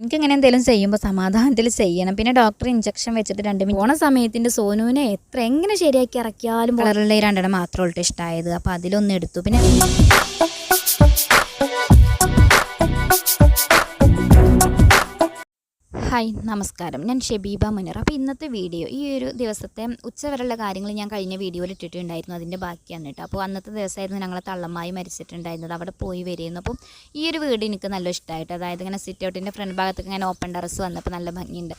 എനിക്കിങ്ങനെ എന്തെങ്കിലും ചെയ്യുമ്പോൾ സമാധാനത്തിൽ ചെയ്യണം. പിന്നെ ഡോക്ടർ ഇഞ്ചക്ഷൻ വെച്ചിട്ട് രണ്ട് മിനിറ്റ് പോണ സമയത്തിന്റെ സോനുവിനെ എത്ര എങ്ങനെ ശരിയാക്കി ഇറക്കിയാലും വളരെ രണ്ടെണ്ണം മാത്രമേ ഉള്ളൂ ഇഷ്ടമായത്. അപ്പോൾ അതിലൊന്ന് എടുത്തു. പിന്നെ ഹായ് നമസ്കാരം. ഞാൻ ഷെബീബ മുനർ. അപ്പോൾ ഇന്നത്തെ വീഡിയോ ഈ ഒരു ദിവസത്തെ ഉച്ചവരെയുള്ള കാര്യങ്ങൾ ഞാൻ കഴിഞ്ഞ വീഡിയോയിൽ ഇട്ടിട്ടുണ്ടായിരുന്നു. അതിന്റെ ബാക്കിയാണ് കേട്ടോ. അപ്പോൾ അന്നത്തെ ദിവസമായിരുന്നു ഞങ്ങളെ തള്ളമായി മരിച്ചിട്ടുണ്ടായിരുന്നത്. അവിടെ പോയി വരുന്നു. അപ്പം ഈ ഒരു വീട് എനിക്ക് നല്ല ഇഷ്ടമായിട്ട് അതായത് ഇങ്ങനെ സിറ്റ് ഔട്ടിന്റെ ഫ്രണ്ട് ഭാഗത്തൊക്കെ ഇങ്ങനെ ഓപ്പൺ ടെറസ് വന്നപ്പോൾ നല്ല ഭംഗിയുണ്ട്.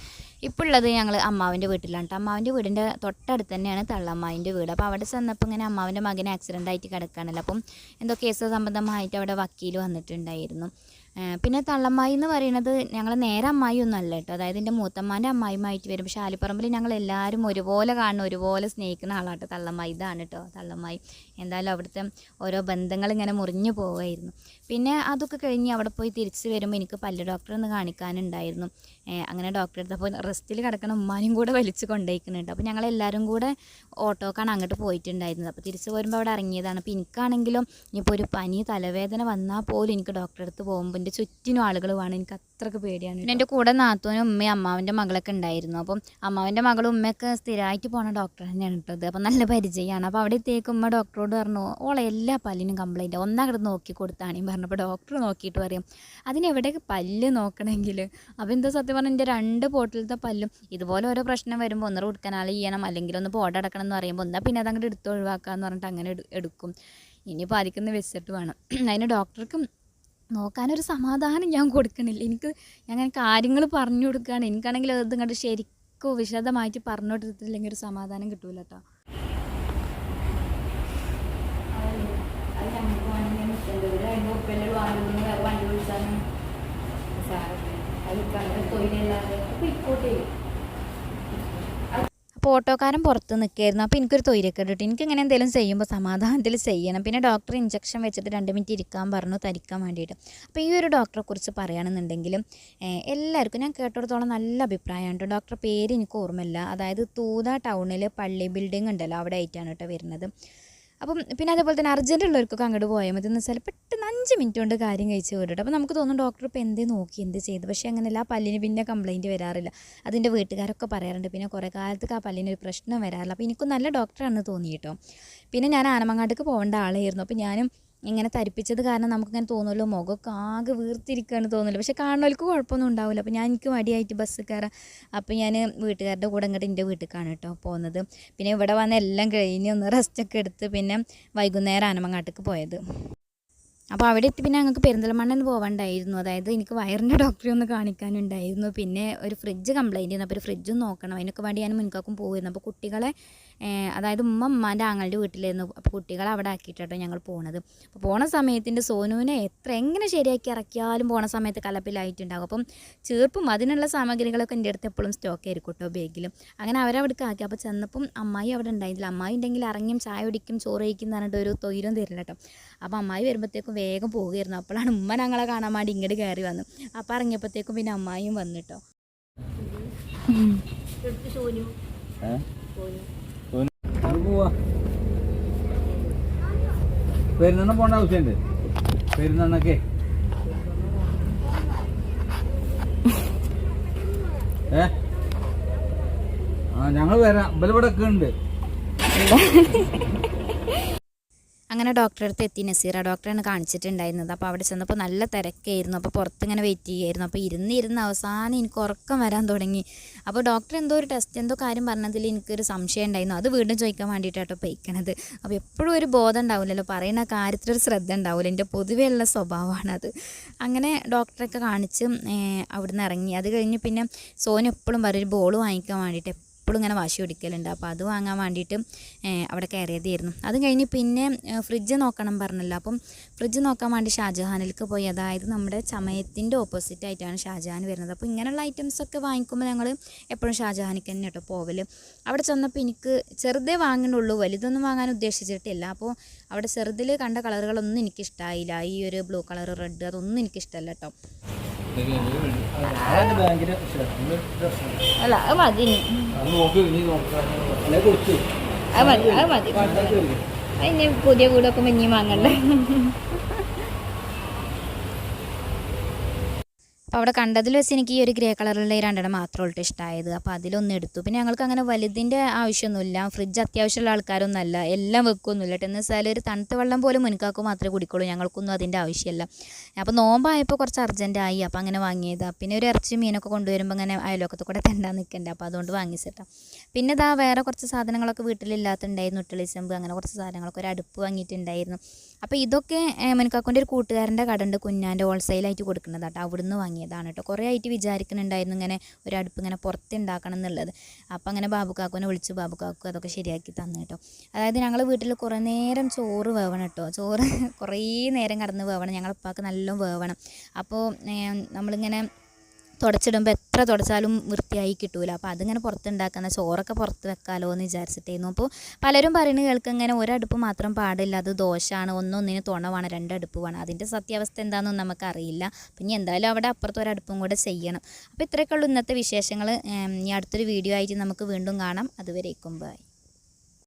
ഇപ്പോൾ ഉള്ളത് ഞങ്ങൾ അമ്മാവിന്റെ വീട്ടിലാണ്. കേട്ടോ അമ്മാവിന്റെ വീടിന്റെ തൊട്ടടുത്ത് തന്നെയാണ് തള്ളമ്മാവിന്റെ വീട്. അപ്പോൾ അവിടെ ചെന്നപ്പോൾ ഇങ്ങനെ അമ്മാവിന്റെ മകനെ ആക്സിഡന്റ് ആയിട്ട് കിടക്കുകയാണല്ലോ. അപ്പം എന്തോ കേസ് സംബന്ധമായിട്ട് അവിടെ വക്കീൽ വന്നിട്ടുണ്ടായിരുന്നു. പിന്നെ തള്ളമ്മായി എന്ന് പറയുന്നത് ഞങ്ങൾ നേരെ അമ്മായി ഒന്നും അല്ല കേട്ടോ. അതായത് എന്റെ മൂത്തമ്മാന്റെ അമ്മായിമായിട്ട് വരും. പക്ഷേ ആലിപ്പറമ്പിൽ ഞങ്ങൾ എല്ലാവരും ഒരുപോലെ കാണുന്ന ഒരുപോലെ സ്നേഹിക്കുന്ന ആളാട്ടോ തള്ളമ്മായി ഇതാണ് കേട്ടോ. തള്ളമ്മായി എന്തായാലും അവിടുത്തെ ഓരോ ബന്ധങ്ങൾ ഇങ്ങനെ മുറിഞ്ഞു പോവായിരുന്നു പിന്നെ അതൊക്കെ കഴിഞ്ഞ് അവിടെ പോയി തിരിച്ച് വരുമ്പോൾ എനിക്ക് പല്ല് ഡോക്ടറെ ഒന്ന് കാണിക്കാനുണ്ടായിരുന്നു. അങ്ങനെ ഡോക്ടറെ അടുത്ത് അപ്പോൾ റെസ്റ്റിൽ കിടക്കണ ഉമ്മാനും കൂടെ വലിച്ച് കൊണ്ടുപോയിക്കുന്നുണ്ട് അപ്പോൾ ഞങ്ങൾ എല്ലാവരും കൂടെ ഓട്ടോക്കാണ് അങ്ങോട്ട് പോയിട്ടുണ്ടായിരുന്നത്. അപ്പോൾ തിരിച്ച് പോരുമ്പോൾ അവിടെ ഇറങ്ങിയതാണ്. അപ്പോൾ എനിക്കാണെങ്കിലും ഇനിയിപ്പോൾ ഒരു പനി തലവേദന വന്നാൽ പോലും എനിക്ക് ഡോക്ടറെ അടുത്ത് പോകുമ്പോൾ എന്റെ ചുറ്റിനും ആളുകൾ വേണം. എനിക്ക് അത്രയ്ക്ക് പേടിയാണ് പിന്നെ എന്റെ കൂടെ നാത്തൂനും ഉമ്മയും അമ്മാവന്റെ മകളൊക്കെ ഉണ്ടായിരുന്നു. അപ്പം അമ്മാവന്റെ മകളും ഉമ്മയൊക്കെ സ്ഥിരമായിട്ട് പോണ ഡോക്ടർ തന്നെയാണ് ഇട്ടത് അപ്പോൾ നല്ല പരിചയമാണ് അപ്പോൾ അവിടെ എത്തിയേക്കുമ്പോൾ ഡോക്ടറോട് പറഞ്ഞു ഓളെ എല്ലാ പല്ലിനും കംപ്ലൈന്റ് ഒന്നങ്ങോട്ട് നോക്കി കൊടുത്താണ് പറഞ്ഞപ്പോൾ ഡോക്ടർ നോക്കിയിട്ട് പറയും അതിനെവിടെയൊക്കെ പല്ല് നോക്കണമെങ്കിൽ അപ്പോൾ എന്താ സത്യം പറഞ്ഞാൽ എന്റെ രണ്ട് പോട്ടിലത്തെ പല്ലും ഇതുപോലെ ഓരോ പ്രശ്നം വരുമ്പോൾ ഒന്ന് റൂട്ട് കനാൽ ചെയ്യണം അല്ലെങ്കിൽ ഒന്ന് പോടടക്കണം എന്ന് പറയുമ്പോൾ എന്നാൽ പിന്നെ അതങ്ങോട്ട് എടുത്ത് ഒഴിവാക്കാമെന്ന് പറഞ്ഞിട്ട് അങ്ങനെ എടുക്കും. ഇനിയിപ്പോൾ അതിക്കൊന്ന് വെച്ചിട്ട് വേണം. അതിന് ഡോക്ടർക്കും നോക്കാനൊരു സമാധാനം ഞാൻ കൊടുക്കണില്ല. എനിക്ക് ഞാൻ കാര്യങ്ങൾ പറഞ്ഞു കൊടുക്കുകയാണ് എനിക്കാണെങ്കിൽ അത് ഇങ്ങോട്ട് ശരിക്കും വിശദമായിട്ട് പറഞ്ഞു കൊടുത്തിട്ടില്ലെങ്കിൽ ഒരു സമാധാനം കിട്ടൂല കേട്ടോ അപ്പോൾ ഓട്ടോക്കാരൻ പുറത്ത് നിൽക്കായിരുന്നു. അപ്പോൾ എനിക്കൊരു തൊയിരൊക്കെ ഇട്ടിട്ട് എനിക്ക് ഇങ്ങനെ എന്തെങ്കിലും ചെയ്യുമ്പോൾ സമാധാനത്തിൽ ചെയ്യണം. പിന്നെ ഡോക്ടർ ഇഞ്ചക്ഷൻ വെച്ചിട്ട് രണ്ട് മിനിറ്റ് ഇരിക്കാൻ പറഞ്ഞു തരിക്കാൻ വേണ്ടിയിട്ട്. അപ്പോൾ ഈ ഒരു ഡോക്ടറെ കുറിച്ച് പറയുകയാണെന്നുണ്ടെങ്കിലും എല്ലാവർക്കും ഞാൻ കേട്ടിടത്തോളം നല്ല അഭിപ്രായമാണ് ഡോക്ടറെ പേര് എനിക്ക് ഓർമ്മയില്ല. അതായത് തൂത ടൗണിൽ പള്ളി ബിൽഡിംഗ് ഉണ്ടല്ലോ അവിടെ ആയിട്ടാണ് കേട്ടോ വരുന്നത്. അപ്പം പിന്നെ അതേപോലെ തന്നെ അർജന്റ് ഉള്ളവർക്കൊക്കെ അങ്ങോട്ട് പോയാൽ മതി. എന്ന് വെച്ചാൽ പെട്ടെന്ന് അഞ്ച് മിനിറ്റ് കൊണ്ട് കാര്യം കഴിച്ച് വീട്ടിട്ട് അപ്പോൾ നമുക്ക് തോന്നും ഡോക്ടർ ഇപ്പോൾ എന്തേ നോക്കി എന്ത് ചെയ്ത്? പക്ഷേ അങ്ങനെയല്ല ആ പല്ലിന് പിന്നെ കംപ്ലയിന്റ് വരാറില്ല. അതിന്റെ വീട്ടുകാരൊക്കെ പറയാറുണ്ട് പിന്നെ കുറേ കാലത്തേക്ക് ആ പല്ലിന് ഒരു പ്രശ്നം വരാറില്ല. അപ്പോൾ എനിക്കും നല്ല ഡോക്ടറാണെന്ന് തോന്നി കേട്ടോ. പിന്നെ ഞാൻ ആനമങ്ങാട്ടേക്ക് പോകേണ്ട ആളായിരുന്നു. അപ്പോൾ ഞാനും ഇങ്ങനെ തരിപ്പിച്ചത് കാരണം നമുക്കിങ്ങനെ തോന്നുമല്ലോ മുഖമൊക്കെ ആകെ വീർത്തിരിക്കുകയാണ് തോന്നുമല്ലോ. പക്ഷെ കാണുന്നവർക്ക് കുഴപ്പമൊന്നും ഉണ്ടാവില്ല. അപ്പോൾ ഞാൻ എനിക്ക് മടിയായിട്ട് ബസ് കയറാം അപ്പോൾ ഞാൻ വീട്ടുകാരുടെ കൂടെ ഇങ്ങോട്ട് എന്റെ വീട്ടിലേക്കാണ് കേട്ടോ പോകുന്നത്. പിന്നെ ഇവിടെ വന്ന് എല്ലാം കഴിഞ്ഞ് ഒന്ന് റെസ്റ്റൊക്കെ എടുത്ത് പിന്നെ വൈകുന്നേരം ആനമങ്ങാട്ടേക്ക് പോയത്. അപ്പോൾ അവിടെ എത്തി പിന്നെ ഞങ്ങൾക്ക് പെരിന്തൽമണ്ണ പോകണ്ടായിരുന്നു അതായത് എനിക്ക് വയറിന്റെ ഡോക്ടറെ ഒന്ന് കാണിക്കാനുണ്ടായിരുന്നു. പിന്നെ ഒരു ഫ്രിഡ്ജ് കംപ്ലൈന്റ് ചെയ്യുന്നു അപ്പോൾ ഒരു ഫ്രിഡ്ജും നോക്കണം. അതിനൊക്കെ വേണ്ടി ഞാൻ മുൻകാക്കും പോയിരുന്നു അപ്പോൾ കുട്ടികളെ അതായത് ഉമ്മ ഉമ്മാന്റെ ആങ്ങളുടെ വീട്ടിലായിരുന്നു. അപ്പോൾ കുട്ടികളെ അവിടെ ആക്കിയിട്ടോ ഞങ്ങൾ പോണത്. അപ്പോൾ പോണ സമയത്തിന്റെ സോനുവിനെ എത്ര എങ്ങനെ ശരിയാക്കി ഇറക്കിയാലും പോണ സമയത്ത് കലപ്പിലായിട്ടുണ്ടാകും. അപ്പം ചീർപ്പും അതിനുള്ള സാമഗ്രികളൊക്കെ എന്റെ അടുത്ത് എപ്പോഴും സ്റ്റോക്ക് ആയിരിക്കും കേട്ടോ ബാഗിലും അങ്ങനെ അവരവിടേക്ക് ആക്കി. അപ്പോൾ ചെന്നപ്പം അമ്മായി അവിടെ ഉണ്ടായിരുന്നില്ല. അമ്മായി ഉണ്ടെങ്കിൽ ഇറങ്ങിയും ചായ കുടിക്കും ചോറ് കഴിക്കും എന്ന് പറഞ്ഞിട്ട് ഒരു തൊയിലും തരില്ല കേട്ടോ അപ്പോൾ അമ്മായി വരുമ്പോഴത്തേക്കും വേഗം പോവുകയായിരുന്നു. അപ്പോഴാണ് ഉമ്മ ഞങ്ങളെ കാണാൻ വേണ്ടി ഇങ്ങോട്ട് കയറി വന്നു. അപ്പം ഇറങ്ങിയപ്പോഴത്തേക്കും പിന്നെ അമ്മായിയും വന്നിട്ടോ. പെരുന്നെണ്ണം പോണ്ട ആവശ്യമുണ്ട് പെരുന്നെണ്ണൊക്കെ ഏ? ആ ഞങ്ങൾ വരാം. ഇവലിവിടെ ഒക്കെ ഉണ്ട്. അങ്ങനെ ഡോക്ടറെ അടുത്ത് എത്തി. നസീറ ഡോക്ടറാണ് കാണിച്ചിട്ടുണ്ടായിരുന്നത്. അപ്പോൾ അവിടെ ചെന്നപ്പോൾ നല്ല തിരക്കായിരുന്നു. അപ്പോൾ പുറത്ത് ഇങ്ങനെ വെയിറ്റ് ചെയ്യുമായിരുന്നു അപ്പോൾ ഇരുന്ന് ഇരുന്ന് അവസാനം എനിക്ക് ഉറക്കം വരാൻ തുടങ്ങി. അപ്പോൾ ഡോക്ടർ എന്തോ ഒരു ടെസ്റ്റ് എന്തോ കാര്യം പറഞ്ഞതിൽ എനിക്കൊരു സംശയം ഉണ്ടായിരുന്നു. അത് വീണ്ടും ചോദിക്കാൻ വേണ്ടിയിട്ടാട്ടോ പെയ്ക്കണത്. അപ്പോൾ എപ്പോഴും ഒരു ബോധം ഉണ്ടാവില്ലല്ലോ. പറയുന്ന കാര്യത്തിലൊരു ശ്രദ്ധ ഉണ്ടാവില്ല. എന്റെ പൊതുവെയുള്ള സ്വഭാവമാണത് അങ്ങനെ ഡോക്ടറൊക്കെ കാണിച്ച് അവിടുന്ന് ഇറങ്ങി. അത് കഴിഞ്ഞ് പിന്നെ സോനെപ്പോഴും പറയും ഒരു ബോൾ വാങ്ങിക്കാൻ വേണ്ടിയിട്ട് എപ്പോഴും ഇങ്ങനെ വാശി പിടിക്കലുണ്ട്. അപ്പോൾ അത് വാങ്ങാൻ വേണ്ടിയിട്ട് അവിടെ കയറിയതായിരുന്നു. അത് കഴിഞ്ഞ് പിന്നെ ഫ്രിഡ്ജ് നോക്കണം പറഞ്ഞല്ലോ. അപ്പം ഫ്രിഡ്ജ് നോക്കാൻ വേണ്ടി ഷാജഹാനിലേക്ക് പോയി. അതായത് നമ്മുടെ ചമയത്തിന്റെ ഓപ്പോസിറ്റ് ആയിട്ടാണ് ഷാജഹാൻ വരുന്നത്. അപ്പോൾ ഇങ്ങനെയുള്ള ഐറ്റംസ് ഒക്കെ വാങ്ങിക്കുമ്പോൾ ഞങ്ങൾ എപ്പോഴും ഷാജഹാനിക്ക് തന്നെ കേട്ടോ പോവൽ അവിടെ ചെന്നപ്പോൾ എനിക്ക് ചെറുതേ വാങ്ങണുള്ളൂ വലുതൊന്നും വാങ്ങാൻ ഉദ്ദേശിച്ചിട്ടില്ല. അപ്പോൾ അവിടെ ചെറുതിൽ കണ്ട കളറുകളൊന്നും എനിക്കിഷ്ടമായില്ല ഈ ഒരു ബ്ലൂ കളർ റെഡ് അതൊന്നും എനിക്കിഷ്ടമല്ല കേട്ടോ. അല്ല അത് മതി. അത് മതി അത് മതി. അതിന് പുതിയ കൂടൊക്കെ മഞ്ഞി വാങ്ങണ്ടേ? അപ്പോൾ അവിടെ കണ്ടതിൽ വെച്ച് എനിക്ക് ഈ ഒരു ഗ്രേ കളറുള്ള ഈ രണ്ടെണ്ണം മാത്രമേ ഉള്ളൂ ഇഷ്ടമായത് അപ്പോൾ അതിലൊന്ന് എടുത്തു. പിന്നെ ഞങ്ങൾക്ക് അങ്ങനെ വലുതിന്റെ ആവശ്യമൊന്നുമില്ല. ഫ്രിഡ്ജ് അത്യാവശ്യമുള്ള ആൾക്കാരൊന്നുമല്ല. എല്ലാം വെക്കൊന്നുമില്ല കേട്ടോ എന്ന് വെച്ചാൽ ഒരു തണുത്ത വെള്ളം പോലും മുൻകാക്കും മാത്രമേ കുടിക്കുള്ളൂ. ഞങ്ങൾക്കൊന്നും അതിന്റെ ആവശ്യമില്ല. അപ്പോൾ നോമ്പായപ്പോൾ കുറച്ച് അർജന്റായി അപ്പോൾ അങ്ങനെ വാങ്ങിയതാണ് പിന്നെ ഒരു ഇറച്ചി മീനൊക്കെ കൊണ്ടുവരുമ്പോൾ അങ്ങനെ അയലോക്കത്ത് കൂടെ തെണ്ടാൻ നിൽക്കണ്ട അപ്പോൾ അതുകൊണ്ട് വാങ്ങിച്ചിട്ടാ പിന്നെ ഇതാ വേറെ കുറച്ച് സാധനങ്ങളൊക്കെ വീട്ടിലില്ലാത്തുണ്ടായിരുന്നു. ഇട്ടളിച്ചമ്പ് അങ്ങനെ കുറച്ച് സാധനങ്ങളൊക്കെ. ഒരു അടുപ്പ് വാങ്ങിയിട്ടുണ്ടായിരുന്നു. അപ്പോൾ ഇതൊക്കെ മെനക്കാക്കൊന്റെ ഒരു കൂട്ടുകാരന്റെ കട ഉണ്ട് കുഞ്ഞാന്റെ ഹോൾസെയിലായിട്ട് കൊടുക്കുന്നത് കേട്ടോ അവിടുന്ന് വാങ്ങിയതാണ് കേട്ടോ കുറേ ആയിട്ട് വിചാരിക്കുന്നുണ്ടായിരുന്നു ഇങ്ങനെ ഒരു അടുപ്പ് ഇങ്ങനെ പുറത്തുണ്ടാക്കണം എന്നുള്ളത്. അപ്പോൾ അങ്ങനെ ബാബു കാക്കുവിനെ വിളിച്ചു. ബാബു കാക്കു അതൊക്കെ ശരിയാക്കി തന്നു കേട്ടോ അതായത് ഞങ്ങൾ വീട്ടിൽ കുറേ നേരം ചോറ് വേവണം കേട്ടോ ചോറ് കുറേ നേരം കടന്ന് വേവണം. ഞങ്ങളപ്പാക്ക് നല്ല വേവണം. അപ്പോൾ നമ്മളിങ്ങനെ തുടച്ചിടുമ്പോൾ എത്ര തുടച്ചാലും വൃത്തിയായി കിട്ടൂല. അപ്പോൾ അതിങ്ങനെ പുറത്തുണ്ടാക്കുന്ന ചോറൊക്കെ പുറത്ത് വെക്കാലോ എന്ന് വിചാരിച്ചിട്ടായിരുന്നു അപ്പോൾ പലരും പറയുന്നത് കേൾക്കുക ഇങ്ങനെ ഒരടുപ്പ് മാത്രം പാടില്ല. അത് ദോഷമാണ് ഒന്നൊന്നിന് തുണവാണ് രണ്ടടുപ്പ് വേണം അതിന്റെ സത്യാവസ്ഥ എന്താണെന്നൊന്നും നമുക്കറിയില്ല. പിന്നെ എന്തായാലും അവിടെ അപ്പുറത്ത് ഒരടുപ്പും കൂടെ ചെയ്യണം. അപ്പോൾ ഇത്രയൊക്കെയുള്ള ഇന്നത്തെ വിശേഷങ്ങൾ ഇനി അടുത്തൊരു വീഡിയോ ആയിട്ട് നമുക്ക് വീണ്ടും കാണാം. അതുവരേക്കും ബൈ.